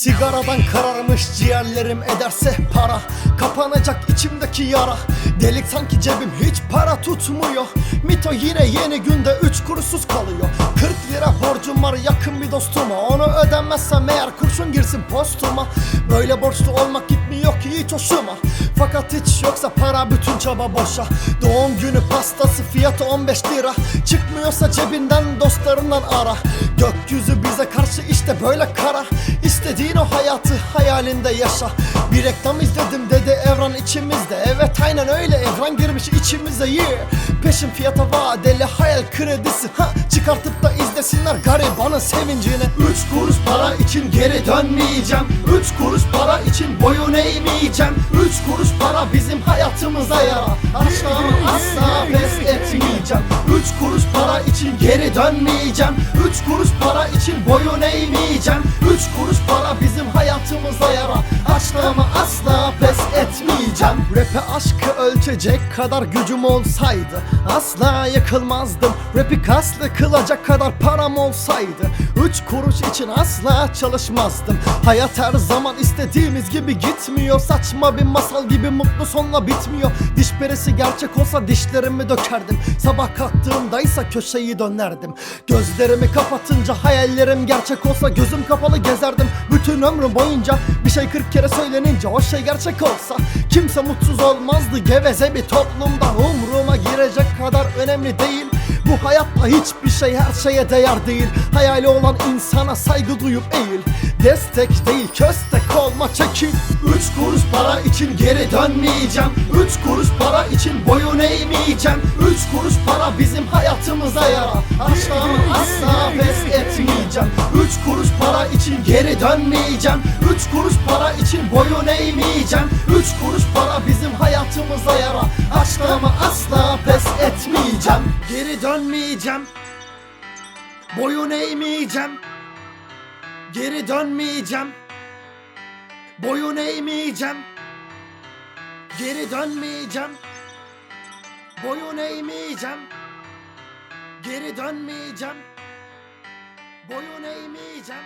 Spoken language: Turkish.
Sigaradan kararmış ciğerlerim ederse para. Kapanacak içimdeki yara. Delik sanki cebim hiç para tutmuyor. Mito yine yeni günde 3 kuruşsuz kalıyor. 40 lira borcum var yakın bir dostuma. Onu ödemezsem eğer kurşun girsin postuma. Böyle borçlu olmak gitmiyor ki hiç hoşuma. Fakat hiç yoksa para bütün çaba boşa. Doğum günü pastası fiyatı 15 lira. Çıkmıyorsa cebinden dostlarından ara. Gökyüzü bize karşı işte böyle kara İstediğin o hayatı hayalinde yaşa. Bir reklam izledim dedi Evran içimizde. Evet aynen öyle. Evran girmiş içimize yeah. Peşin fiyata vadeli hayal kredisi. Ha Çıkartıp da izlesinler garibanın sevincini. Üç kuruş para için geri dönmeyeceğim. Üç kuruş para için boyun eğmeyeceğim. Üç kuruş para bizim hayatımıza yara ama asla pes etmeyeceğim. Üç kuruş para için geri dönmeyeceğim. Üç kuruş para için boyun eğmeyeceğim. Üç kuruş para bizim hayatımıza yara ama asla pes etmeyeceğim Rap'e aşkı ölçecek kadar gücüm olsaydı Asla yıkılmazdım Rap'i kaslı kılacak kadar param olsaydı Üç kuruş için asla çalışmazdım. Hayat her zaman istediğimiz gibi gitmiyor. Saçma bir masal gibi mutlu sonla bitmiyor. Diş perisi gerçek olsa dişlerimi dökerdim. Sabah kalktığımdaysa köşeyi dönerdim. Gözlerimi kapatınca hayallerim gerçek olsa Gözüm kapalı gezerdim. Bütün ömrüm boyunca Bir şey kırk kere söylenince o şey gerçek olsa Kimse mutsuz olmazdı geveze bir toplumda. Umruma girecek kadar önemli değil bu hayatta hiçbir şey her şeye değer değil. Hayali olan insana saygı duyup eğil. Destek değil köstek olma çekil. Üç kuruş para için geri dönmeyeceğim. Üç kuruş para için boyun eğmeyeceğim. Üç kuruş para bizim hayatımıza yara ama asla pes etmeyeceğim. Üç kuruş para için geri dönmeyeceğim. Üç kuruş para için boyun eğmeyeceğim. Üç kuruş para bizim hayatımıza yara ama asla pes etmeyeceğim Geri dönmeyeceğim. Boyun eğmeyeceğim. Geri dönmeyeceğim. Boyun eğmeyeceğim. Geri dönmeyeceğim. Boyun eğmeyeceğim. Geri dönmeyeceğim. Boyun eğmeyeceğim